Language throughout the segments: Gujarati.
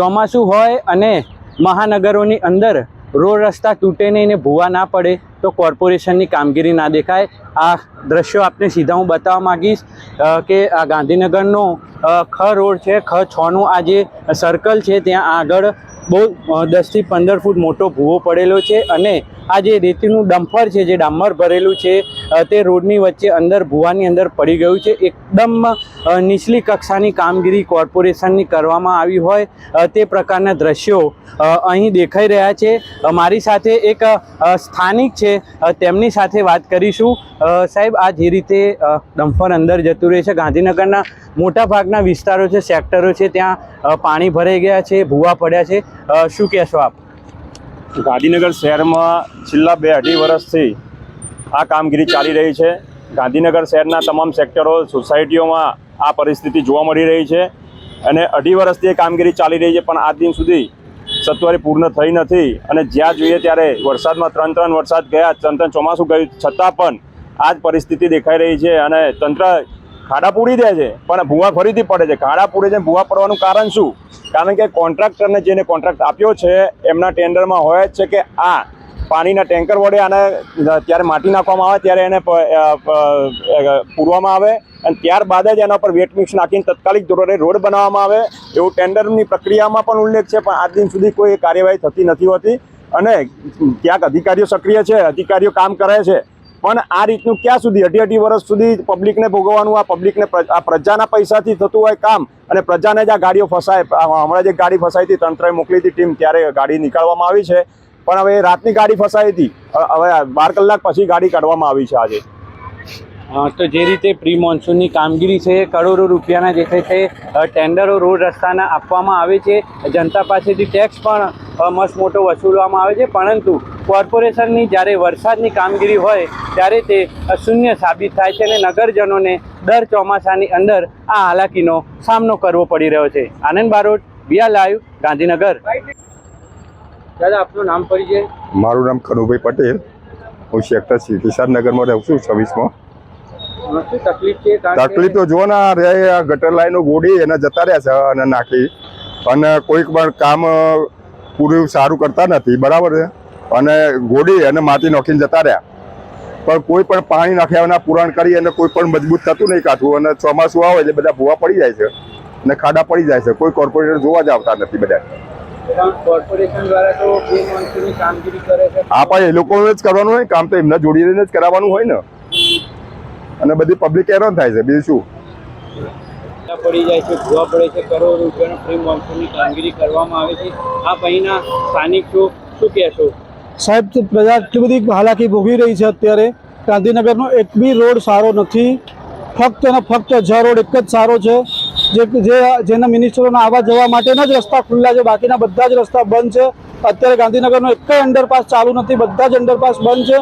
ચોમાસું હોય અને મહાનગરોની અંદર રોડ રસ્તા તૂટે નહીં ને ભૂવા ના પડે, તો કોર્પોરેશનની કામગીરી ના દેખાય. આ દ્રશ્યો આપને સીધા હું બતાવવા માગીશ કે આ ગાંધીનગરનો ખ રોડ છે, ખ છનું આ જે સર્કલ છે, ત્યાં આગળ બહુ દસથી પંદર ફૂટ મોટો ભૂવો પડેલો છે અને આ જે રેતીનું ડમ્ફર છે, જે ડામર ભરેલું છે તે રોડની વચ્ચે અંદર ભૂવાની અંદર પડી ગયું છે. એકદમ નીચલી કક્ષાની કામગીરી કોર્પોરેશનની કરવામાં આવી હોય તે પ્રકારના દ્રશ્યો અહીં દેખાઈ રહ્યા છે. મારી સાથે એક સ્થાનિક છે તેમની સાથે વાત કરીશું. સાહેબ, આ જે રીતે ડમ્ફર અંદર જતું રહે છે ગાંધીનગરના મોટા ભાગના વિસ્તારો છે, સેક્ટરો છે, ત્યાં પાણી ભરાઈ ગયા છે, ભૂવા પડ્યા છે. શું કહેશો આપ? ગાંધીનગર શહેરમાં છેલ્લા બે અઢી વર્ષથી આ કામગીરી ચાલી રહી છે. ગાંધીનગર શહેરના તમામ સેક્ટરો, સોસાયટીઓમાં આ પરિસ્થિતિ જોવા મળી રહી છે અને અઢી વર્ષથી એ કામગીરી ચાલી રહી છે, પણ આજ દિન સુધી સત્વરે પૂર્ણ થઈ નથી અને જ્યાં જોઈએ ત્યારે વરસાદમાં ત્રણ ત્રણ વરસાદ ગયા, ત્રણ ત્રણ ચોમાસું ગયું, છતાં પણ આ જ પરિસ્થિતિ દેખાઈ રહી છે અને તંત્ર ખાડા પૂરી દે છે, પણ ભૂવા ફરીથી પડે છે. ખાડા પૂરી છે ભૂવા પડવાનું કારણ શું? કારણ કે કોન્ટ્રાક્ટરને જેને કોન્ટ્રાક્ટ આપ્યો છે, એમના ટેન્ડરમાં હોય છે કે આ પાણીના ટેન્કર વડે આને ત્યારે માટી નાખવામાં આવે, ત્યારે એને પૂરવામાં આવે અને ત્યારબાદ જ એના પર વેટ મિક્સ નાખીને તત્કાલિક ધોરણે રોડ બનાવવામાં આવે. એવું ટેન્ડરની પ્રક્રિયામાં પણ ઉલ્લેખ છે, પણ આજ દિન સુધી કોઈ કાર્યવાહી થતી નથી હોતી. અને ક્યાંક અધિકારીઓ સક્રિય છે, અધિકારીઓ કામ કરે છે. પણ આ રીતનું ક્યાં સુધી? અઢી અઢી વર્ષ સુધી પબ્લિકને ભોગવવાનું, આ પબ્લિકને આ પ્રજાના પૈસાથી થતું હોય કામ અને પ્રજાને જ આ ગાડીઓ ફસાય. હમણાં જે ગાડી ફસાઈ હતી, તંત્રએ મોકલી હતી ટીમ, ત્યારે ગાડી નીકાળવામાં આવી છે. પણ હવે રાતની ગાડી ફસાઈ હતી. હવે બાર કલાક પછી ગાડી કાઢવામાં આવી છે આજે. તો જે રીતે પ્રી મોન્સૂનની કામગીરી છે, કરોડો રૂપિયાના જે છે ટેન્ડરો રોડ રસ્તાના આપવામાં આવે છે. જનતા પાસેથી ટેક્સ પણ મસ્ત મોટો વસૂલવામાં આવે છે. પરંતુ કોર્પોરેશનની જ્યારે વરસાદની કામગીરી હોય ત્યારે તે શૂન્ય સાબિત થાય છે અને નગરજનોને દર ચોમાસાની અંદર આ હાલાકીનો સામનો કરવો પડી રહ્યો છે. આનંદ બારોટ બિયા લાઈવ ગાંધીનગર. દાદા આપનું નામ પરિચય? મારું નામ કનુભાઈ પટેલ. હું સેક્ટર સી કિસાનનગરમાં રહું છું છવ્વીસમાં. તકલીફ છે? કારણ કે- તકલીફ તો જો ને રે ગટર લાઈનો ગોડી એને જતા રહ્યા છે અને નાખી. અને કોઈક પણ કામ પૂરું સારું કરતા નથી. બરાબર છે? અને ગોડી અને માટી નાખીને જતા રહ્યા. પણ કોઈ પણ પાણી નાખ્યાના પુરાણ કરી અને કોઈ પણ મજબૂત થતું નહીં કાઠું. અને ચોમાસું આવે એટલે બધા ભૂવા પડી જાય છે અને ખાડા પડી જાય છે. કોઈ કોર્પોરેટર જોવા જ આવતા નથી બધા છે. પણ એ લોકોને જ કરવાનું હોય કામ તો એમને જોડી રહીને જ કરાવવાનું હોય ને. અને બધી પબ્લિક હેરાન થાય છે. બીજું શું? પડી જાય છે ભૂવા પડે છે કરોડો રૂપિયાનો ફ્રી મોન્સૂનની કામગીરી કરવામાં આવે છે. આ અહીંના સ્થાનિક છો શું કહેશો? સાહેબ પ્રજા એટલી બધી હાલાકી ભોગવી રહી છે અત્યારે. ગાંધીનગરનો એક બી રોડ સારો નથી. ફક્ત અને ફક્ત જ રોડ એક જ સારો છે. જે જે જેના મિનિસ્ટરોના આવવા જવા માટેના જ રસ્તા ખુલ્લા છે. બાકીના બધા જ રસ્તા બંધ છે. અત્યારે ગાંધીનગરનો એક જ અંડરપાસ ચાલુ નથી. બધા જ અંડરપાસ બંધ છે.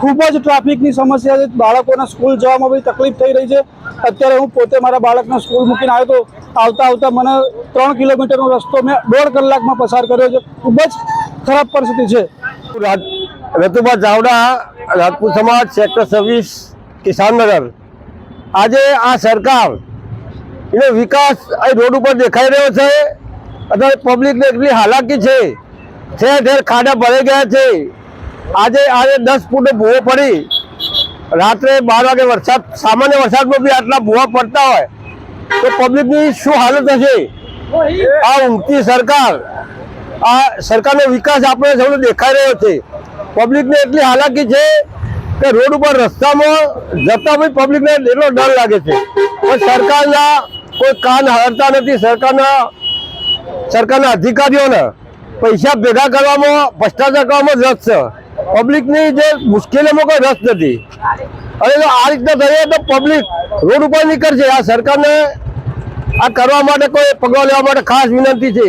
ખૂબ જ ટ્રાફિકની સમસ્યા છે. બાળકોને સ્કૂલ જવામાં બી તકલીફ થઈ રહી છે. અત્યારે હું પોતે મારા બાળકને સ્કૂલ મૂકીને આવ્યો તો આવતા આવતા મને ત્રણ કિલોમીટરનો રસ્તો મેં દોઢ કલાકમાં પસાર કર્યો છે. ખૂબ જ ખરાબ પરિસ્થિતિ છે. રતુભા ચાવડા, રાજપૂત સમાજ, સેક્ટર સર્વિસ કિસાનનગર. આજે આ સરકાર એનો વિકાસ અહીં રોડ ઉપર દેખાઈ રહ્યો છે. અત્યારે પબ્લિકને એટલી હાલાકી છે. ઠેર ઠેર ખાડા ભરાઈ ગયા છે. આજે આજે દસ ફૂટ ભૂવો પડી. રાત્રે બાર વાગે વરસાદ, સામાન્ય વરસાદમાં બી આટલા ભૂવા પડતા હોય તો પબ્લિકની શું હાલત હશે? આ ઊંઘતી સરકાર આ સરકારનો વિકાસ આપણે સૌને દેખાઈ રહ્યો છે. પબ્લિકને એટલી હાલાકી છે કે રોડ ઉપર રસ્તામાં જતા બી પબ્લિકને એટલો ડર લાગે છે. પણ સરકારના કોઈ કાન હરતા નથી. સરકારના સરકારના અધિકારીઓને પૈસા ભેગા કરવામાં, ભ્રષ્ટાચાર કરવામાં રસ છે. પબ્લિકની જે મુશ્કેલીઓમાં કોઈ રસ નથી. અને જો આ રીતના થઈએ તો પબ્લિક રોડ ઉપર નીકળશે. આ સરકારને આ કરવા માટે કોઈ પગલાં લેવા માટે ખાસ વિનંતી છે.